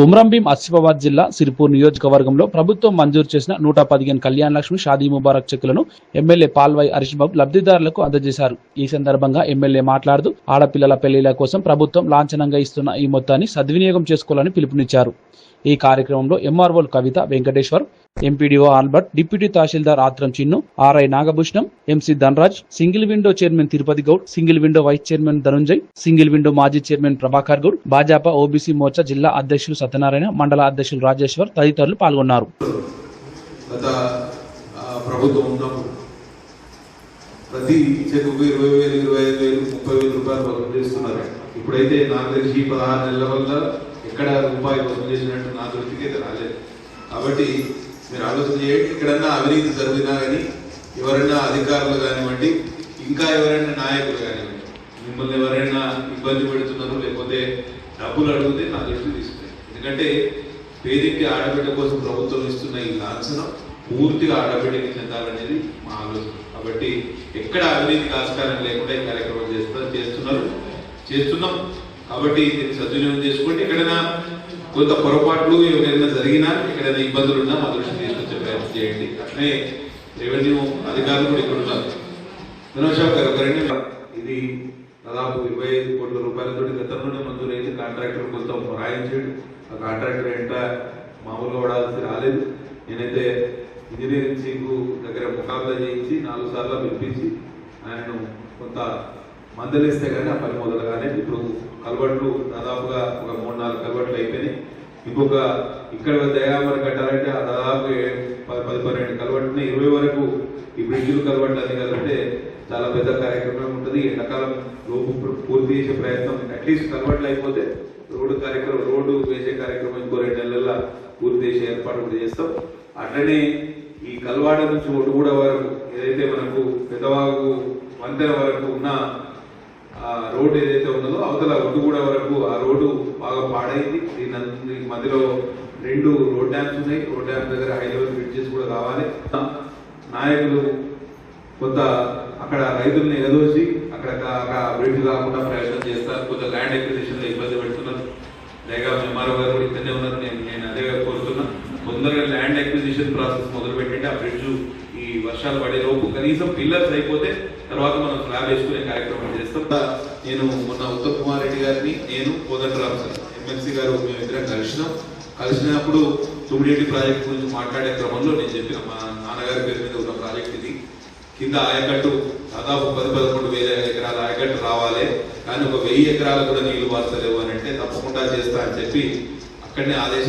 కుమ్రంభీం ఆసిఫాబాద్ జిల్లా సిరిపూర్ నియోజకవర్గంలో ప్రభుత్వం మంజూరు చేసిన నూట పదిహేను కళ్యాణ లక్ష్మి షాదీ ముబారక్ చెక్కులను ఎమ్మెల్యే పాల్వై హరీష్ బాబు లబ్ధిదారులకు అందజేశారు. ఈ సందర్భంగా ఎమ్మెల్యే మాట్లాడుతూ ఆడపిల్లల పెళ్ళిళ్ళ కోసం ప్రభుత్వం లాంఛనంగా ఇస్తున్న ఈ మొత్తాన్ని సద్వినియోగం చేసుకోవాలని పిలుపునిచ్చారు. ఈ కార్యక్రమంలో ఎంఆర్ఓలు Kavitha Venkateshwar MPDO Albert deputy tahsildar Athram Chinnu RI Nagabhushanam MC Dhanaraj single window chairman Tirupati Goud single window vice chairman Dhananjay single window మాజీ చైర్మన్ ప్రభాకర్ గౌడ్ భాజపా ఓబీసీ మోర్చా జిల్లా అధ్యక్షులు సత్యనారాయణ మండల అధ్యక్షులు రాజేశ్వర్ తదితరులు పాల్గొన్నారు. ప్రభుత్వం ఉన్నప్పుడు ప్రతి చెక్కుకు ఇరవై వేలు ఇరవై ఐదు వేలు ముప్పై వేలు రూపాయలు వసూలు చేస్తున్నారు. ఇప్పుడైతే నాకు తెలిసి పదహారు నెలల వల్ల ఎక్కడ రూపాయి వసూలు చేసినట్టు నా దృష్టికి అయితే రాలేదు. కాబట్టి మీరు ఆలోచన చేయండి. ఎక్కడన్నా అవినీతి జరిగినా కానీ ఎవరైనా అధికారులు కానివ్వండి ఇంకా ఎవరైనా నాయకులు కానివ్వండి మిమ్మల్ని ఎవరైనా ఇబ్బంది పెడుతున్నారు లేకపోతే డబ్బులు అడిగితే నా దృష్టి తీసుకురండి. ఎందుకంటే పేదింటి ఆడబిడ్డ కోసం ప్రభుత్వం ఇస్తున్న ఈ లాంఛనం పూర్తిగా ఆడబిడ్డకి చెందాలనేది మా ఆలోచన. కాబట్టి ఎక్కడ అవినీతికి ఆస్కారం లేకుండా ఈ కార్యక్రమం చేస్తున్నారు చేస్తున్నారు. చేస్తున్నాం. కాబట్టి దీన్ని సద్వినియోగం చేసుకోండి. ఎక్కడైనా కొంత పొరపాట్లు ఎవరైనా జరిగినా ఎక్కడైనా ఇబ్బందులు ఉన్నా మా దృష్టి తీసుకొచ్చే ప్రయత్నం చేయండి. అట్లనే రెవెన్యూ అధికారులు కూడా ఇక్కడ ఉన్నారు. వినోషాబ్ గారు ఇది దాదాపు ఇరవై ఐదు కోట్ల రూపాయలతో గతంలోనే మంజూరైంది కాంట్రాక్టర్ కొంత రాయించాడు. ఆ కాంట్రాక్టర్ ఏంట మామూలుగా వాడాల్సి రాలేదు. నేనైతే ఇంజనీరింగ్ సింగ్ దగ్గర ముఖాబలా చేయించి నాలుగు సార్లు పిలిపించి ఆయనను కొంత మందలిస్తే కానీ ఆ పని మొదలు కానీ ఇప్పుడు కలవట్లు దాదాపుగా ఒక మూడు నాలుగు కలవట్లు అయిపోయినాయి. ఇంకొక ఇక్కడ దయామని కట్టాలంటే ఆ దాదాపు పది పది పన్నెండు కలవట్టుని ఇరవై వరకు ఈ బ్రిడ్జిలు కలవట్లు అన్ని కలిపితే చాలా పెద్ద కార్యక్రమం ఉంటుంది. ఎండాకాలం లోపు పూర్తి చేసే ప్రయత్నం. అట్లీస్ట్ కలవట్లు అయిపోతే రోడ్డు కార్యక్రమం రోడ్డు వేసే కార్యక్రమం ఇంకో రెండు నెలల్లో పూర్తి చేసే ఏర్పాటు కూడా చేస్తాం. అట్లనే ఈ కల్వాడ నుంచి ఒడుగూడ వరకు ఏదైతే మనకు పెద్దవాగు వంతెన వరకు ఉన్న రోడ్డు ఏదైతే ఉన్నదో అవతల కూడా వరకు ఆ రోడ్డు బాగా పాడైంది. దీని మధ్యలో రెండు రోడ్ డ్యామ్స్ ఉన్నాయి. రోడ్ డ్యామ్ దగ్గర హై లెవెల్ బ్రిడ్జెస్ కూడా కావాలి నాయకులు కొంత అక్కడ రైతుల్ని ఎగదోసి అక్కడ బ్రిడ్జ్ కాకుండా ప్రయత్నం చేస్తారు. కొంత ల్యాండ్ ఎక్విజిషన్లో ఇబ్బంది పెడుతున్నారు. లేక ఎంఆర్ఓ గారు కూడా ఇక్కడనే ఉన్నారు. నేను నేను అదే కోరుతున్నా. తొందరగా ల్యాండ్ ఎక్విజిషన్ ప్రాసెస్ మొదలు పెట్టండి ఆ బ్రిడ్జ్ వర్షాలు పడే లోపు కనీసం పిల్లర్స్ అయిపోతే తర్వాత మనం స్లాబ్ వేసుకునే కార్యక్రమం చేస్తాం. నేను మొన్న ఉత్తమ్ కుమార్ రెడ్డి గారిని నేను కోదండరామ్ సార్ ఎమ్మెల్సీ గారు మేమిద్దరం కలిసినాం. కలిసినప్పుడు తుమ్మిడి ప్రాజెక్ట్ గురించి మాట్లాడే క్రమంలో నేను చెప్పిన మా నాన్నగారి పేరు మీద ఉన్న ప్రాజెక్ట్ ఇది. కింద ఆయకట్టు దాదాపు పది పదకొండు వేల ఎకరాల ఆయకట్టు రావాలి. కానీ ఒక వెయ్యి ఎకరాలు కూడా నీళ్ళు వాస్తలేవు అని అంటే తప్పకుండా చేస్తా అని చెప్పి అక్కడనే ఆదేశం